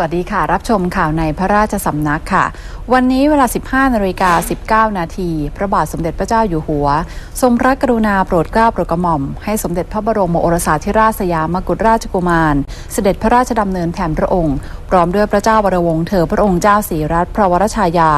วัสดีค่ะ รับชมข่าวในพระราชสำนักค่ะ วันนี้เวลา 15นาฬิกา19 นาทีพระบาทสมเด็จพระเจ้าอยู่หัว ทรงพระกรุณาโปรดเกล้าโปรดกระหม่อม ให้สมเด็จพระบรมโอรสาธิราชสยามกุฎราชกุมาร เสด็จพระราชดำเนินแทนพระองค์ พร้อมด้วยพระเจ้าวรวงศ์เธอพระองค์เจ้าศรีรัตนพระวรชายา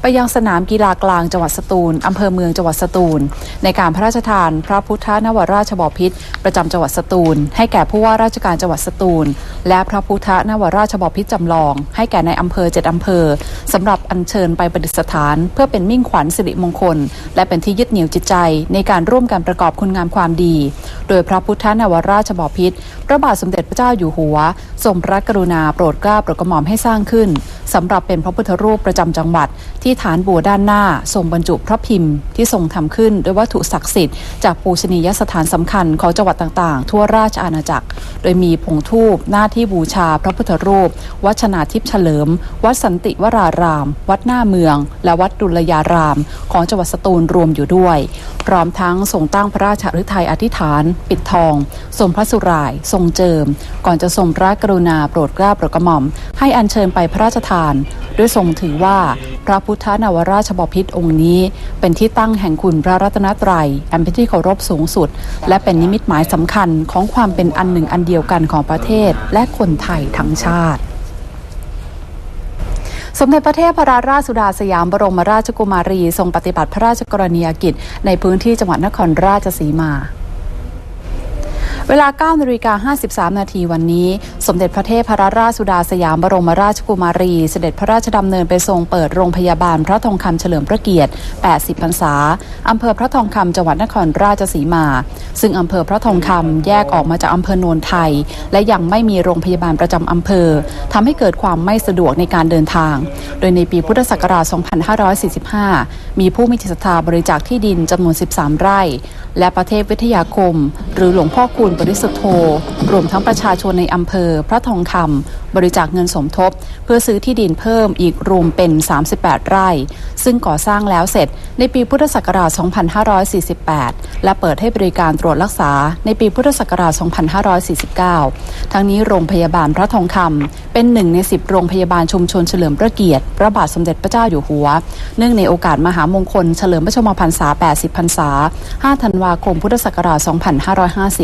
ไปยังสนามกีฬากลางจังหวัดสตูลอำเภอเมืองจังหวัดสตูล ในการพระราชทานพระพุทธนวราชบพิตรประจำจังหวัดสตูล ให้แก่ผู้ว่าราชการจังหวัดสตูล และพระพุทธนวราชบพิตรจำลอง ให้แก่ในอำเภอเจ็ดอำเภอสำหรับอัญเชิญไปประดิษฐาน เพื่อเป็นมิ่งขวัญสิริมงคล และเป็นที่ยึดเหนี่ยวจิตใจ ในการร่วมกันประกอบคุณงามความดี โดยพระพุทธนวราชบพิตรพระบาทสมเด็จพระเจ้าอยู่หัวทรงพระกรุณาโปรดเกล้าโปรดกระหม่อมให้สร้างขึ้น สำหรับเป็นพระพุทธรูปประจำจังหวัด ที่ฐานบัวด้านหน้า ทรงบรรจุพระพิมพ์ที่ทรงทำขึ้นด้วยวัตถุศักดิ์สิทธิ์จากปูชนียสถานสำคัญของจังหวัดต่างๆ ทั่วราชอาณาจักร โดยมีผงทูปหน้าที่บูชาพระพุทธรูป วัดชนาทิพย์เฉลิม วัดสันติวราราม วัดหน้าเมือง และวัดดุลยาราม ของจังหวัดสตูลรวมอยู่ด้วย พร้อมทั้งทรงตั้งพระราชฤทัยอธิษฐาน ปิดทอง ทรงพระสุราย ทรงเจิม ก่อนจะทรงพระกรุณาโปรดเกล้าโปรดกระหม่อม ให้อัญเชิญไปพระราชทานด้วยทรงถือว่าพระพุทธนวราชบพิตรองค์นี้ เป็นที่ตั้งแห่งคุณพระรัตนตรัยอันเป็นที่เคารพสูงสุด และเป็นนิมิตหมายสำคัญของความเป็นอันหนึ่งอันเดียวกันของประเทศและคนไทยทั้งชาติสมเด็จพระเทพรัตนราชสุดาสยามบรมราชกุมารี ทรงปฏิบัติพระราชกรณียกิจ ในพื้นที่จังหวัดนครราชสีมา เวลา9นาฬิกา53 นาทีวันนี้ สมเด็จพระเทพรัตนราชสุดาสยามบรมราชกุมารี เสด็จพระราชดำเนินไปทรงเปิดโรงพยาบาลพระทองคำเฉลิมพระเกียรติ 80 พรรษา อำเภอพระทองคำจังหวัดนครราชสีมา ซึ่งอำเภอพระทองคำแยกออกมาจากอำเภอโนนไทย และยังไม่มีโรงพยาบาลประจำอำเภอทำให้เกิดความไม่สะดวกในการเดินทาง โดยในปีพุทธศักราช 2545 มีผู้มีจิตศรัทธาบริจาคที่ดินจำนวน 13 ไร่ และประเทศวิทยาคม หรือหลวงพ่อคูณปริสุทธโธรวมทั้งประชาชนในอำเภอ พระทองคำบริจาคเงินสมทบ เพื่อซื้อที่ดินเพิ่มอีกรวมเป็น 38 ไร่ ซึ่งก่อสร้างแล้วเสร็จในปีพุทธศักราช 2548 และเปิดให้บริการตรวจรักษาในปีพุทธศักราช 2549 ทั้งนี้โรงพยาบาลพระทองคำเป็นหนึ่งใน 10 โรงพยาบาลชุมชนเฉลิมพระเกียรติ พระบาทสมเด็จพระเจ้าอยู่หัว เนื่องในโอกาสมหามงคลเฉลิมพระชนมพรรษา 80 พรรษา 5 ธันวาคม พุทธศักราช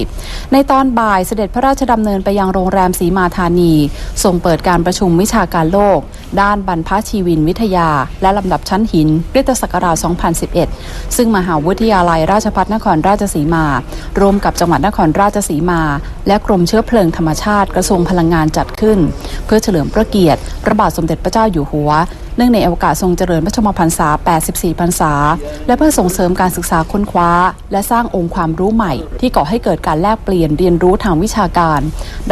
2550ในตอนบ่ายเสด็จพระราชดำเนินไปยังโรงแรมศรีมาธานีทรงเปิดการประชุมวิชาการโลก ด้านบรรพชีวินวิทยา และลำดับชั้นหินคริสตศักราช 2011 ซึ่งมหาวิทยาลัยราชภัฏนครราชสีมา ร่วมกับจังหวัดนครราชสีมา และกรมเชื้อเพลิงธรรมชาติกระทรวงพลังงานจัดขึ้น เพื่อเฉลิมพระเกียรติพระบาทสมเด็จพระเจ้าอยู่หัว เนื่องในโอกาสทรงเจริญพระชมพรรษา 84 พรรษา และเพื่อส่งเสริมการศึกษาค้นคว้า และสร้างองค์ความรู้ใหม่ ที่ก่อให้เกิดการแลกเปลี่ยนเรียนรู้ทางวิชาการ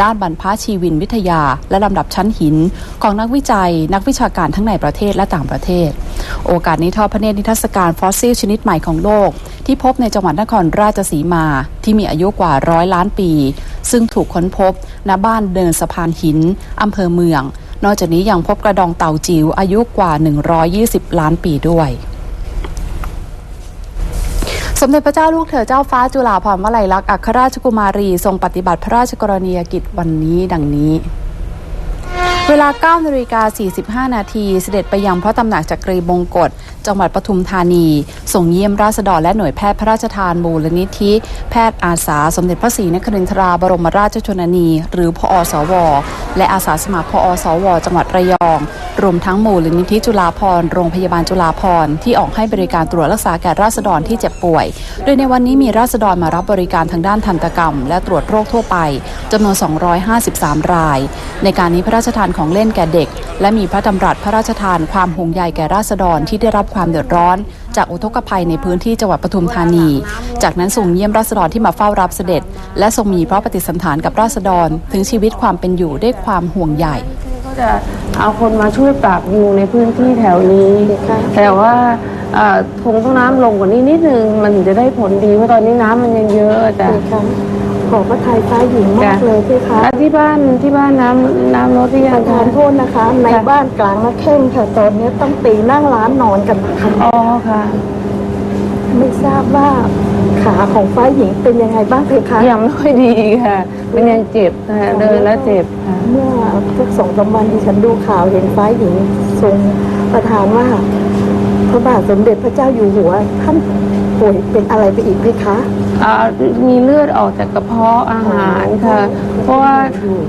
ด้านบรรพชีวินวิทยา และลำดับชั้นหิน ของนักวิจัย นักวิชาการทั้งในประเทศและต่างประเทศ โอกาสนี้ทอดพระเนตรนิทรรศการฟอสซิลชนิดใหม่ของโลก ที่พบในจังหวัดนครราชสีมา ที่มีอายุกว่าร้อยล้านปี ซึ่งถูกค้นพบณบ้านเดินสะพานหินอำเภอเมือง นอกจากนี้ยังพบกระดองเต่าจิ๋วอายุกว่า 120 ล้านปีด้วยสมเด็จพระเจ้าลูกเธอเจ้าฟ้าจุฬาภรณ์วลัยลักษณ์อัครราชกุมารี ทรงปฏิบัติพระราชกรณียกิจวันนี้ดังนี้ เวลา9นาฬิกา45 นาทีเสด็จไปยังพระตำหนักจักรีบงกฎจังหวัดปทุมธานี ส่งเยี่ยมราษฎรและหน่วยแพทย์พระราชทานมูลนิธิ แพทย์อาสาสมเด็จพระศรีนครินทราบรมราชชนนี หรือพอสว และอาสาสมัครพอสว จังหวัดระยอง รวมทั้งมูลนิธิจุฬาภรโรงพยาบาลจุฬาภรที่ออกให้บริการตรวจรักษาแก่ราษฎรที่เจ็บป่วย โดยในวันนี้มีราษฎรมารับบริการทางด้านทันตกรรม และตรวจโรคทั่วไปจำนวน 253 ราย ในการนี้พระราชทานของเล่นแก่เด็ก และมีพระดำรัสพระราชทานความห่วงใยแก่ราษฎรที่ได้รับความเดือดร้อน จากอุทกภัยในพื้นที่จังหวัดปทุมธานี จากนั้นส่งเยี่ยมราษฎรที่มาเฝ้ารับเสด็จ และทรงมีพระปฏิสันถานกับราษฎร ถึงชีวิตความเป็นอยู่ด้วยความห่วงใยก็จะเอาคนมาช่วยปราบยุงในพื้นที่แถวนี้ แต่ว่าเอ่อคงต้องน้ำลงกว่านี้นิดนึง มันจะได้ผลดีเพราะตอนนี้น้ำมันยังเยอะแต่ ขอพระไทยฟ้าหญิงมากเลยพี่คะแล้วที่บ้านที่บ้านน้ำน้ำลดหรือยัปงระคะทานโทษนะคะ ในบ้านกลางมะเข้งค่ะตอนนี้ต้องตีนั่งร้านนอนกันนะคะอ๋อค่ะ ไม่ทราบว่าขาของฟ้าหญิงเป็นยังไงบ้างเพคะยังไม่ค่อยดีค่ะมันยังเจ็บค่ะเดินแล้วเจ็บค่ะเมื่อสักสองสามวันที่ฉันดูข่าวเห็นฟ้าหญิงทรงประทานว่าพระบาทสมเด็จพระเจ้าอยู่หัวท่าน ป่วยเป็นอะไรไปอีกเพคะ อ่ามีเลือดออกจากกระเพาะอาหารค่ะ เพราะว่า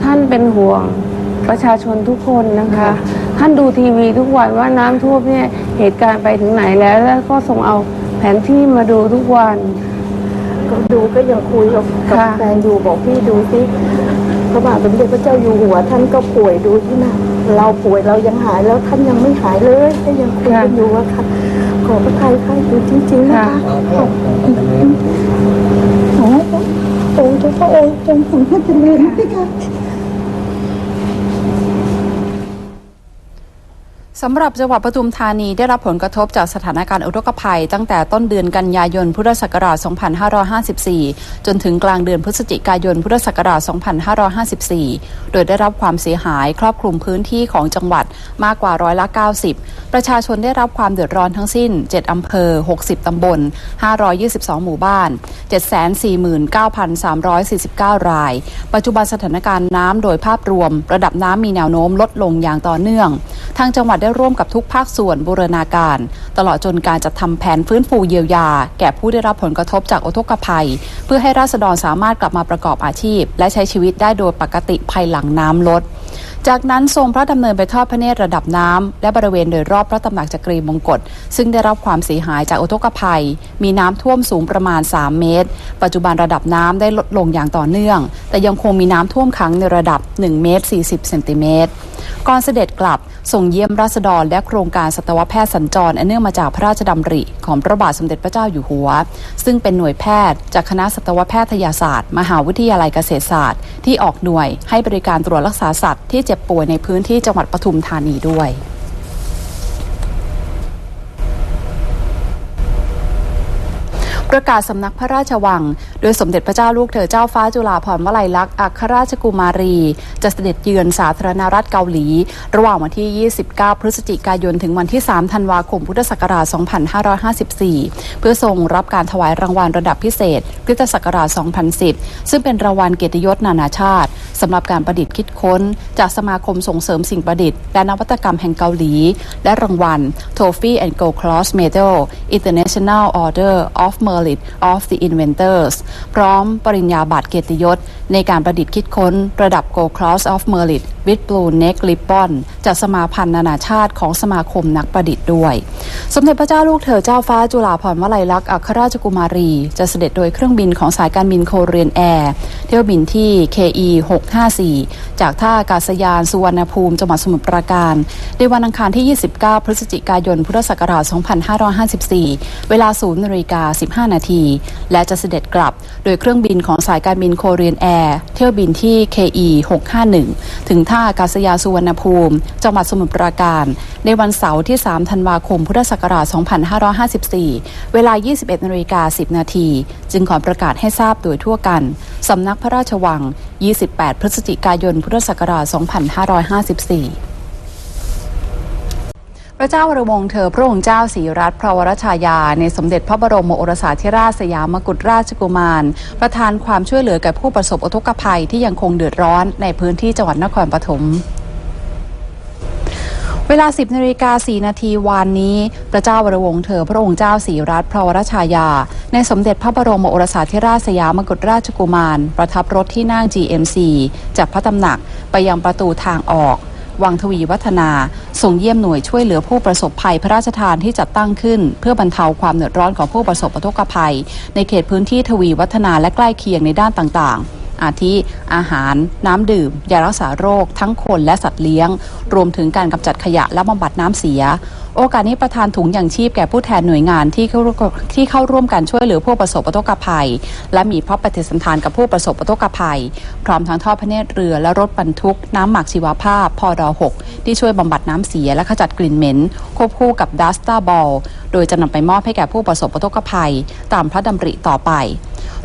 ท่านเป็นห่วงประชาชนทุกคนนะคะ ท่านดูทีวีทุกวันว่าน้ำท่วมเนี่ยเหตุการณ์ไปถึงไหนแล้ว แล้วก็ส่งเอาแผนที่มาดูทุกวัน ก็ดูก็ยังคุยกับกับค่ะ แฟนอยู่บอกพี่ดูสิพระบาทสมเด็จพระเจ้าอยู่หัว ท่านก็ป่วยดูที่นะเราป่วยเรายังหายแล้วท่านยังไม่หายเลยก็ยังคุยกันอยู่ว่าค่ะ ขอพระทัยค่ะอยู่จริงๆนะคะขอบคุณขอองค์ทุกพระองค์จงทรงพระเจริญด้วยค่ะ สำหรับจังหวัดปทุมธานีได้รับผลกระทบจากสถานการณ์อุทกภัย ตั้งแต่ต้นเดือนกันยายนพุทธศักราช 2554 จนถึงกลางเดือนพฤศจิกายนพุทธศักราช 2554 โดยได้รับความเสียหายครอบคลุมพื้นที่ของจังหวัดมากกว่าร้อยละ 90 ประชาชนได้รับความเดือดร้อนทั้งสิ้น 7 อำเภอ 60 ตำบล 522 หมู่บ้าน 749,349 ราย ปัจจุบันสถานการณ์น้ำโดยภาพรวม ระดับน้ำมีแนวโน้มลดลงอย่างต่อเนื่อง ทางจังหวัดได้ร่วมกับทุกภาคส่วนบูรณาการ ตลอดจนการจัดทำแผนฟื้นฟูเยียวยา แก่ผู้ได้รับผลกระทบจากอุทกภัย เพื่อให้ราษฎรสามารถกลับมาประกอบอาชีพ และใช้ชีวิตได้โดยปกติภายหลังน้ำลดจากนั้นทรงพระดำเนินไปทอดพระเนตรระดับน้ำและบริเวณโดยรอบพระตำหนักจักรีมงกฎซึ่งได้รับความเสียหายจากอุทกภัย มีน้ำท่วมสูงประมาณ 3 เมตร ปัจจุบันระดับน้ำได้ลดลงอย่างต่อเนื่อง แต่ยังคงมีน้ำท่วมขังในระดับ 1 เมตร 40 เซนติเมตร ก่อนเสด็จกลับส่งเยี่ยมราษฎรและโครงการสัตวแพทย์สัญจรอันเนื่องมาจากพระราชดำริของพระบาทสมเด็จพระเจ้าอยู่หัว ซึ่งเป็นหน่วยแพทย์ จากคณะสัตวแพทยศาสตร์ มหาวิทยาลัยเกษตรศาสตร์ ที่ออกหน่วยให้บริการตรวจรักษาสัตว์ที่เจ็บป่วยในพื้นที่จังหวัดปทุมธานีด้วย ประกาศสำนักพระราชวัง โดยสมเด็จพระเจ้าลูกเธอเจ้าฟ้าจุฬาภรณ์วลัยลักษณ์อัครราชกุมารี จะเสด็จเยือนสาธารณรัฐเกาหลี ระหว่างวันที่ 29 พฤศจิกายน ถึงวันที่ 3 ธันวาคม พุทธศักราช 2554 เพื่อทรงรับการถวายรางวัลระดับพิเศษ พุทธศักราช 2010 ซึ่งเป็นรางวัลเกียรติยศนานาชาติสำหรับการประดิษฐ์คิดค้น จากสมาคมส่งเสริมสิ่งประดิษฐ์และนวัตกรรมแห่งเกาหลี และรางวัล Trophy and Gold Cross Medal International Order of Merit of the Inventors พร้อมปริญญาบัตรเกียรติยศในการประดิษฐ์คิดค้นระดับ Gold Cross of Merit with Blue Neck Ribbon จากสมาพันธ์นานาชาติของสมาคมนักประดิษฐ์ด้วย สมเด็จพระเจ้าลูกเธอเจ้าฟ้าจุฬาภรณ์วลัยลักษณ์อัครราชกุมารี จะเสด็จโดยเครื่องบินของสายการบินโคเรียนแอร์เที่ยวบินที่ KE 654 จากท่าอากาศยานสุวรรณภูมิจังหวัดสมุทรปราการ ในวันอังคารที่ 29 พฤศจิกายน พุทธศักราช 2554 เวลา0นาฬิกา15 นาที และจะเสด็จกลับโดยเครื่องบินของสายการบินโคเรียนแอร์เที่ยวบินที่ KE 651 ถึงท่าอากาศยานสุวรรณภูมิ จังหวัดสมุทรปราการ ในวันเสาร์ที่ 3 ธันวาคม พุทธศักราช 2554 เวลา 21นาฬิกา10 นาที จึงขอประกาศให้ทราบโดยทั่วกัน สำนักพระราชวัง 28 พฤศจิกายน พุทธศักราช 2554 ระเจ้าวรวงศ์เธอพระองค์เจ้าศรีรัตนพระวรชายา ในสมเด็จพระบรมโอรสาธิราชสยามกุฎราชกุมาร ประทานความช่วยเหลือแก่ผู้ประสบอุทกภัยที่ยังคงเดือดร้อนในพื้นที่จังหวัดนครปฐมเวลา 10นาฬิกา4นาทีวานนี้ พระเจ้าวรวงศ์เธอพระองค์เจ้าศรีรัตนพระวรชายา ในสมเด็จพระบรมโอรสาธิราชสยามกุฎราชกุมาร ประทับรถที่นั่ง GMC จากพระตำหนักไปยังประตูทางออก วังทวีวัฒนาส่งเยี่ยมหน่วยช่วยเหลือผู้ประสบภัยพระราชทานที่จัดตั้งขึ้น เพื่อบรรเทาความเดือดร้อนของผู้ประสบอุทกภัย ในเขตพื้นที่ทวีวัฒนาและใกล้เคียงในด้านต่างๆ อาทิอาหาร น้ำดื่ม ยารักษาโรค ทั้งคนและสัตว์เลี้ยง รวมถึงการกำจัดขยะและบำบัดน้ำเสีย โอกาสนี้ประธานถุงอย่างชีพแก่ผู้แทนหน่วยงานที่เข้าร่วมที่เข้าร่วมกันช่วยเหลือผู้ประสบอุทกภัย และมีพระปฏิสัมพันธ์กับผู้ประสบอุทกภัย พร้อมทั้งทอดพระเนตรเรือและรถบรรทุก น้ำหมักชีวภาพพอดอ6ที่ช่วยบำบัดน้ำเสียและขจัดกลิ่นเหม็น ควบคู่กับดัสตาบอลโดยจะนำไปมอบให้แก่ผู้ประสบอุทกภัย ตามพระดำริต่อไป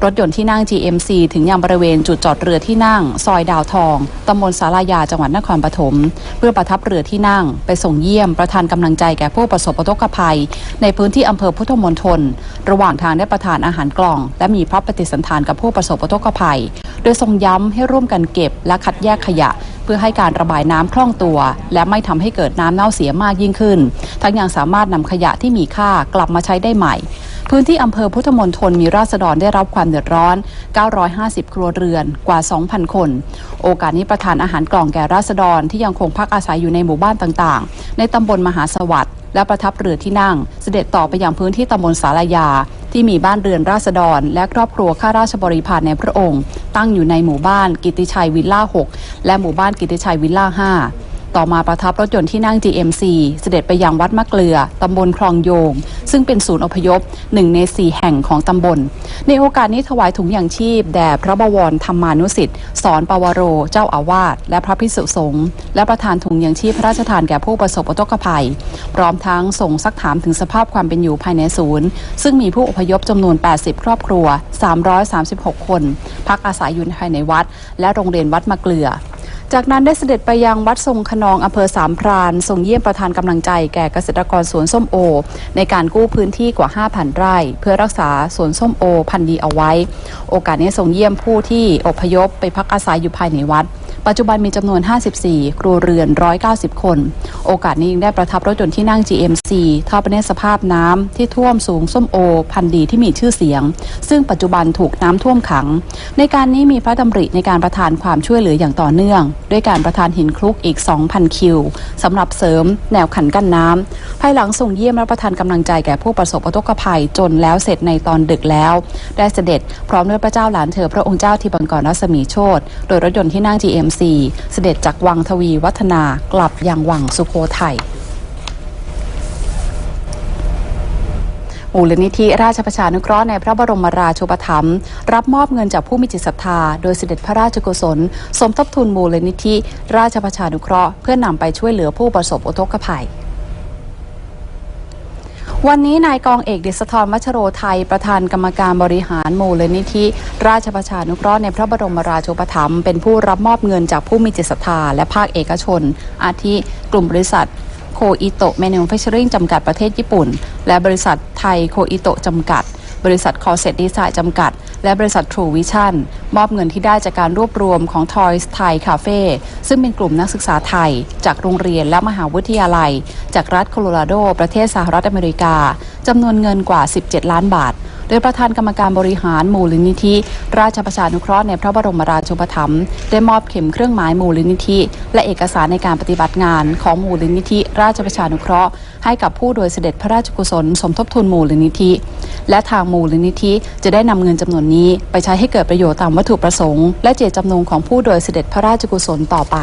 รถยนต์ที่นั่ง GMC ถึงยังบริเวณจุดจอดเรือที่นั่ง ซอยดาวทองตำบลสารายาจังหวัดนครปฐมเพื่อประทับเรือที่นั่ง ไปส่งเยี่ยมประธานกำลังใจแก่ผู้ประสบอุทกภัย ในพื้นที่อำเภอพุทธมณฑลระหว่างทางได้ประทานอาหารกล่อง และมีพระปฏิสันทานกับผู้ประสบอุทกภัย โดยทรงย้ำให้ร่วมกันเก็บ และคัดแยกขยะ เพื่อให้การระบายน้ำคล่องตัว และไม่ทำให้เกิดน้ำเน่าเสียมากยิ่งขึ้น ทั้งยังสามารถนำขยะที่มีค่ากลับมาใช้ได้ใหม่ พื้นที่อำเภอพุทธมณฑลมีราษฎรได้รับความเดือดร้อน 950 ครัวเรือนกว่า 2,000 คน โอกาสนี้ประทานอาหารกล่องแก่ราษฎรที่ยังคงพักอาศัยอยู่ในหมู่บ้านต่างๆ ในตำบลมหาสวัสดิ์และประทับเรือที่นั่ง เสด็จต่อไปอยังพื้นที่ตำบลสารยา ที่มีบ้านเรือนราษฎร และครอบครัวข้าราชบริพารในพระองค์ ตั้งอยู่ในหมู่บ้านกิติชัยวิลล่า 6 และหมู่บ้านกิติชัยวิลล่า 5 ต่อมาประทับรถยนต์ที่นั่ง GMC เสด็จไปยังวัดมะเกลือ ตำบลคลองโยง ซึ่งเป็นศูนย์อพยพหนึ่งในสี่แห่งของตำบล ในโอกาสนี้ถวายถุงอย่างชีพ แด่พระบวรธรรมานุสิทธิ์สอนปวโร เจ้าอาวาส และพระภิกษุสงฆ์และประทานถุงอย่างชีพพระราชทานแก่ผู้ประสบอุทกภัย พร้อมทั้งส่งซักถามถึงสภาพความเป็นอยู่ภายในศูนย์ ซึ่งมีผู้อพยพจำนวน 80 ครอบครัว 336 คน พักอาศัยอยู่ภายในวัด และโรงเรียนวัดมะเกลือ จากนั้นได้เสด็จไปยังวัดทรงขนองอำเภอสามพรานทรงเยี่ยมประธานกำลังใจแก่เกษตรกรสวนส้มโอ ในการกู้พื้นที่กว่า 5,000 ไร่ เพื่อรักษาสวนส้มโอพันธุ์ดีเอาไว้ โอกาสนี้ทรงเยี่ยมผู้ที่อพยพไปพักอาศัยอยู่ภายในวัด ปัจจุบันมีจำนวน 54 ครัวเรือน 190 คน โอกาสนี้ยังได้ประทับรถยนต์ที่นั่ง GMC เข้าไปในสภาพน้ำที่ท่วมสูงส้มโอ พันดีที่มีชื่อเสียง ซึ่งปัจจุบันถูกน้ำท่วมขัง ในการนี้มีพระดำริในการประทานความช่วยเหลืออย่างต่อเนื่อง ด้วยการประทานหินคลุกอีก 2,000 คิวสำหรับเสริมแนวขันกั้นน้ำภายหลังส่งเยี่ยมและประทานกำลังใจแก่ผู้ประสบอุทกภัยจนแล้วเสร็จในตอนดึกแล้ว ได้เสด็จพร้อมด้วยพระเจ้าหลานเธอพระองค์เจ้าทิบังกรรัศมีโชตโดยรถยนต์ที่นั่ง GMC เสด็จจากวังทวีวัฒนากลับยังวังสุโขทัยมูลนิธิราชประชานุเคราะห์ในพระบรมราชูปถัมภ์รับมอบเงินจากผู้มีจิตศรัทธา โดยเสด็จพระราชกุศล สมทบทุนมูลนิธิ ราชประชานุเคราะห์เพื่อนำไปช่วยเหลือผู้ประสบอุทกภัย วันนี้นายกองเอกดิษฐรวัชโรไทย ประธานกรรมการบริหารมูลนิธิ ราชประชานุเคราะห์ในพระบรมราชูปถัมภ์เป็นผู้รับมอบเงินจากผู้มีจิตศรัทธาและภาคเอกชน อาทิกลุ่มบริษัทโคอิโตะแมนูแฟชเชอริงจำกัดประเทศญี่ปุ่น และบริษัทไทยโคอิโตะจำกัด บริษัทคอเซตดีไซน์จำกัด และบริษัท True Vision มอบเงินที่ได้จากการรวบรวมของ Toys Thai Cafe ซึ่งเป็นกลุ่มนักศึกษาไทย จากโรงเรียนและมหาวิทยาลัย จากรัฐโคโลราโด ประเทศสหรัฐอเมริกาจำนวนเงินกว่า 17 ล้านบาท โดยประธานกรรมการบริหารมูลนิธิ ราชประชานุเคราะห์ในพระบรมราชูปถัมภ์ได้มอบเข็มเครื่องหมายมูลนิธิ และเอกสารในการปฏิบัติงานของมูลนิธิ ราชประชานุเคราะห์ ให้กับผู้โดยเสด็จพระราชกุศล สมทบทุนมูลนิธิ และทางมูลนิธิจะได้นำเงินจำนวนนี้ ไปใช้ให้เกิดประโยชน์ตามวัตถุประสงค์และเจตจำนงของผู้โดยเสด็จพระราชกุศลต่อไป